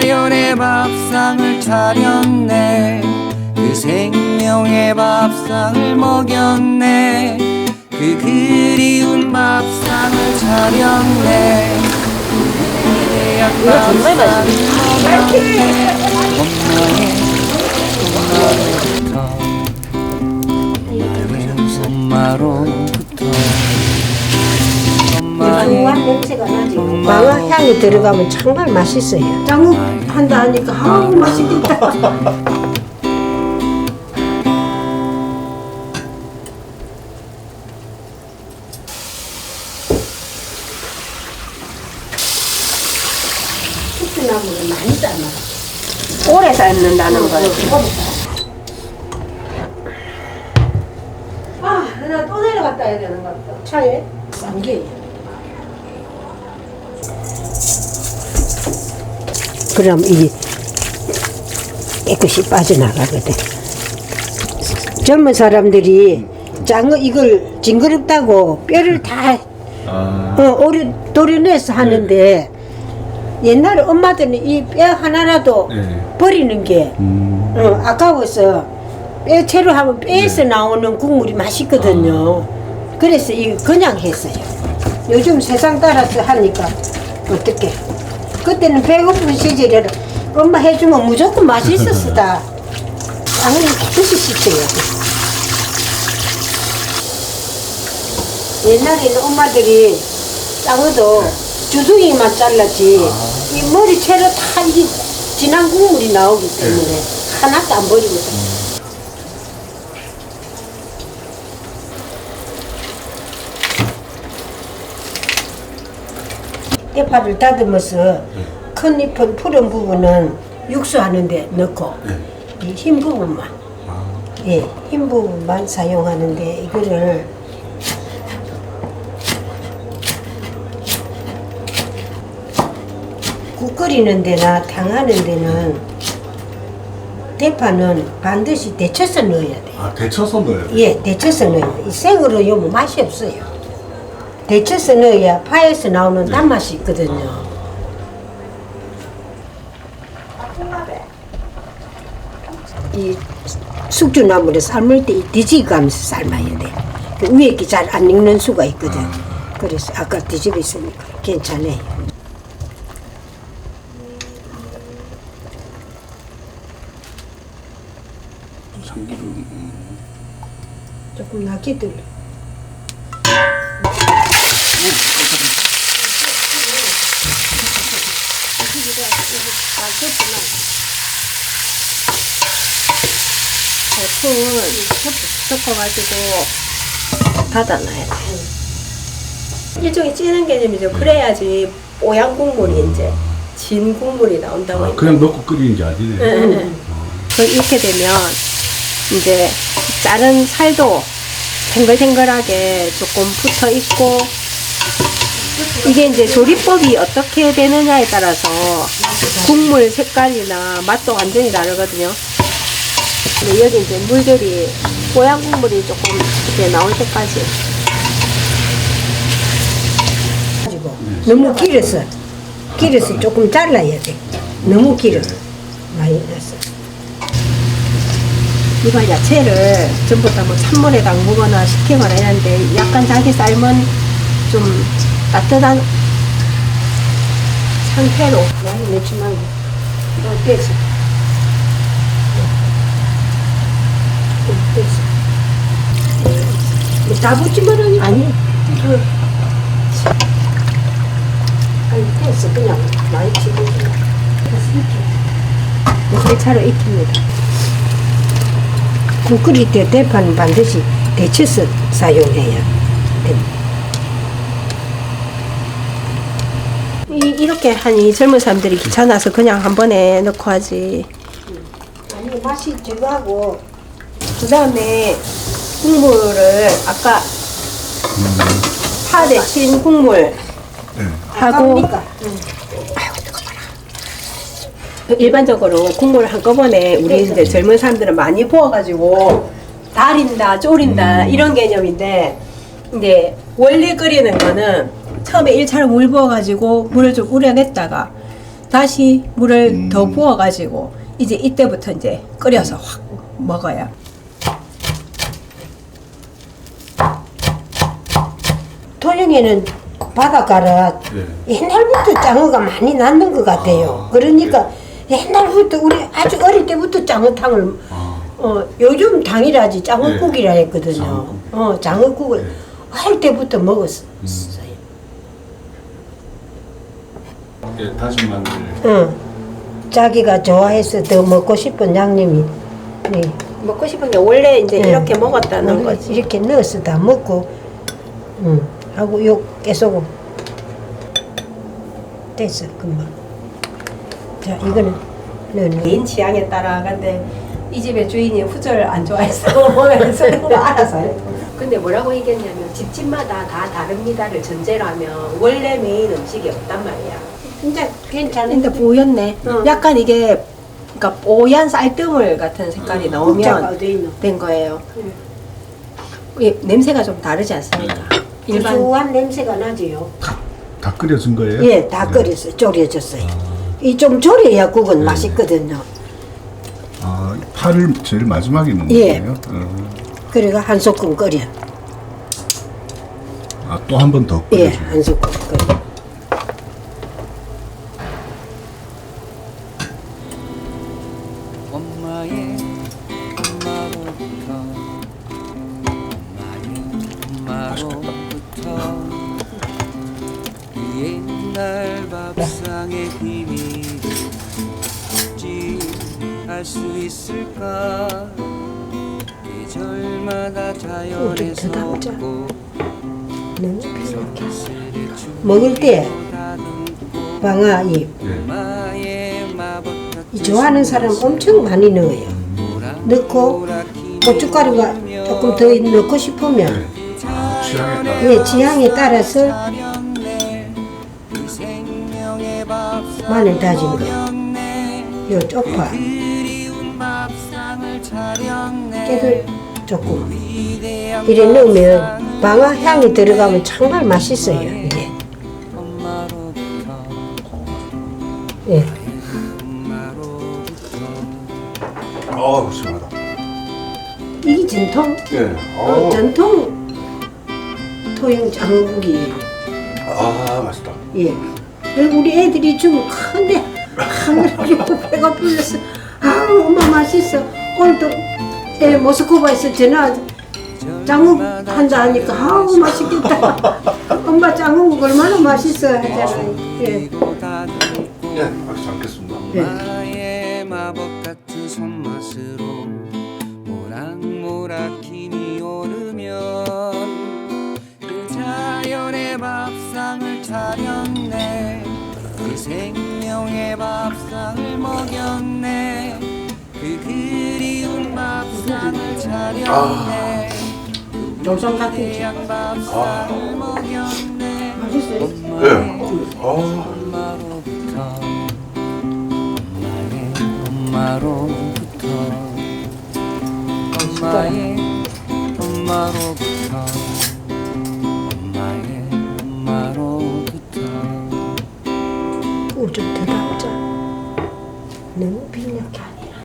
사연의 밥상을 차렸네. 그 생명의 밥상을 먹였네. 그 그리운 밥상을 차렸네. 그대야 밥상을 먹였네 향이 들어가면 정말 맛있어요. 짱 한다 하니까 아우 맛있겠다. 숙주나무를 많이 삶아. 오래 삶는다는 거예요. 아, 나 또 내려갔다 해야 되는 것 같다. 차에 싼 게 그럼 이 깨끗이 빠져나가거든. 젊은 사람들이 짱어 이걸 징그럽다고 뼈를 다 아, 어, 오려 도려내서 하는데 옛날에 엄마들은 이 뼈 하나라도 네. 버리는 게 음, 어, 아까워서 뼈채로 하면 뼈에서 나오는 국물이 맛있거든요. 그래서 이 그냥 했어요. 요즘 세상 따라서 하니까 어떻게? 그때는 배고픈 시절에 엄마 해주면 무조건 맛있었다. 당연히 깨끗이 씻어야 돼. 옛날에는 엄마들이 짱어도 주둥이만 잘랐지 이 머리 채로 다 이게 진한 국물이 나오기 때문에 하나도 안 버리거든. 대파를 다듬어서 큰 잎은 푸른 부분은 육수하는데 넣고 이 흰 부분만 예, 흰 부분만 사용하는데 이거를 국 끓이는 데나 탕하는 데는 대파는 반드시 데쳐서 넣어야 돼. 아 데쳐서 넣어요. 예, 데쳐서 넣어야 돼. 이 생으로 넣으면 맛이 없어요. 데쳐서 넣어야 파에서 나오는 단맛이 있거든요. 이 숙주나물을 삶을 때 이 뒤집가면서 삶아야 돼. 그 위에 게 잘 안 익는 수가 있거든. 그래서 아까 뒤집어 있으니까 괜찮아요. 조금 약게 들려. 대충은 섞어가지고 닫아놔야 돼. 일종의 찌는 개념이죠. 그래야지 뽀얀 국물이 이제 진 국물이 나온다고. 아, 그냥 넣고 끓이는 게 아니네. 그 이렇게 되면 이제 자른 살도 탱글탱글하게 조금 붙어 있고 이게 이제 조리법이 어떻게 되느냐에 따라서 국물 색깔이나 맛도 완전히 다르거든요. 근데 여기 이제 물들이 뽀얀 국물이 조금 이렇게 나올 때까지 너무 길어서 길어서 조금 잘라야 돼. 너무 길어. 많이 넣었어. 일반 야채를 전부 다 뭐 찬물에 담그거나 식히거나 이런데 약간 자기 삶은 좀 따뜻한 상태로 많이 넣지 말고 또 떼서. 또 떼서. 뭐다 붓지 말아니 아니. 그 아니 떼서 그냥 많이 치고 그래서 이렇게. 대차로 익힙니다. 국 끓일 때 대파는 반드시 데쳐서 사용해야 돼. 이, 이렇게 하니 젊은 사람들이 귀찮아서 그냥 한 번에 넣고 하지. 아니 맛이 저하고 그 다음에 국물을 아까 파 데친 국물. 하고 아깝니까? 일반적으로 국물 한꺼번에 우리 이제 젊은 사람들은 많이 부어가지고 달인다, 졸인다 이런 개념인데 이제 원래 끓이는 거는 처음에 1차로 물 부어가지고 물을 좀 우려냈다가 다시 물을 더 부어가지고 이제 이때부터 이제 끓여서 확 먹어요. 토영에는 바닷가라 네. 옛날부터 장어가 많이 났는 것 같아요. 그러니까 옛날부터 우리 아주 어릴 때부터 장어탕을 아, 어 요즘 당이라지 장어국이라 네. 했거든요. 장어국. 어 장어국을 네. 할 때부터 먹었어요. 예, 다진 마늘. 응. 자기가 좋아해서 더 먹고 싶은 양념이 네. 먹고 싶은 게 원래 이제 네. 이렇게 먹었다는 거지. 이렇게 넣어서 다 먹고 응. 하고 요 깨소금 됐어 금방. 자 이거는 넣는 개인 취향에 따라 근데 이 집의 주인이 후절 안 좋아해서 먹으면서 알아서 해요. 근데 뭐라고 얘기했냐면 집집마다 다 다릅니다를 전제로 하면 원래 메인 음식이 없단 말이야. 진짜 괜찮은데 근데 보였네. 어. 약간 이게 그러니까 뽀얀 쌀뜨물 같은 색깔이 국자가 나오면 어디 있노? 된 거예요. 이 냄새가 좀 다르지 않습니까? 일반 구수한 냄새가 나지요. 다 끓여준 거예요? 예, 다 끓였어요. 졸여졌어요. 이 좀 졸여야 국은 맛있거든요. 아, 파를 제일 마지막에 넣는 예. 거예요? 어. 그리고 한 소끔 끓여. 아, 또 한 번더 예, 끓여줘요? 한 소끔 끓여. 알수 있을까 계절마다 더 담자. 섭고 너무. 스를 먹을 때 방아 잎. 예. 엄마의 마법 같은 이 좋아하는 사람 엄청 많이 넣어요. 넣고 고춧가루가 조금 더 넣고 싶으면 아, 취향에 따라. 예, 지향에 따라서 마늘 다진 거, 요 쪽파, 깨를 조금 이래 넣으면 방아 향이 들어가면 정말 맛있어요. 이게 예, 어우, 시원하다. 이게 전통 예. 어, 전통 토용 장국이 아, 맛있다. 예. 우리 애들이 좀 큰데 하늘이 배가 불러서 아 엄마 맛있어 오늘도 애 모스크바에서 전화 장국 한다 하니까 아우 맛있겠다 엄마 장국 얼마나 맛있어 하잖아요 예. 예, 맛있지 않겠습니다. 예. 나의 마법 같은 손맛으로 모락모락 힘이 오르면 그 자연의 밥상을 차렸네 그 생명의 밥상 같은 맛있어요 아, 엄마로부터 엄마의 엄마로부터 엄마의 엄마로부터